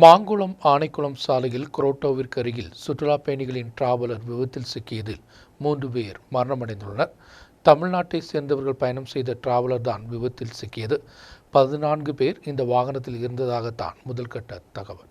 மாங்குளம் ஆனைக்குளம் சாலையில் குரோட்டோவிற்கு அருகில் சுற்றுலா பயணிகளின் டிராவலர் விபத்தில் சிக்கியதில் மூன்று பேர் மரணமடைந்துள்ளனர். தமிழ்நாட்டை சேர்ந்தவர்கள் பயணம் செய்த டிராவலர் தான் விபத்தில் சிக்கியது. பதினான்கு பேர் இந்த வாகனத்தில் இருந்ததாகத்தான் முதல்கட்ட தகவல்.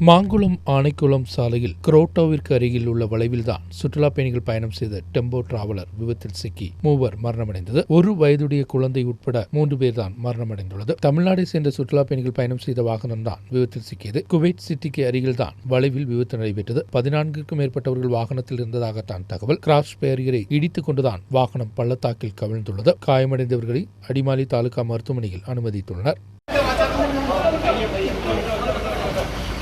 மாங்குளம் ஆனைக்குளம் சாலையில் குரோட்டோவிற்கு அருகில் உள்ள வளைவில்தான் சுற்றுலா பயணிகள் பயணம் செய்த டெம்போ டிராவலர் விபத்தில் சிக்கி மூவர் மரணமடைந்தது. ஒரு வயதுடைய குழந்தை உட்பட மூன்று பேர் தான் மரணமடைந்துள்ளது தமிழ்நாடு சேர்ந்த சுற்றுலா பயணிகள் பயணம் செய்த வாகனம் தான் விபத்தில் சிக்கியது. குவைத் சிட்டிக்கு அருகில் தான் வளைவில் விபத்து நடைபெற்றது. பதினான்குக்கும் மேற்பட்டவர்கள் வாகனத்தில் இருந்ததாகத்தான் தகவல். கிராஸ் பேரியரை இடித்துக் கொண்டுதான் வாகனம் பள்ளத்தாக்கில் கவிழ்ந்துள்ளது. காயமடைந்தவர்களை அடிமாலி தாலுகா மருத்துவமனையில் அனுமதித்துள்ளனர்.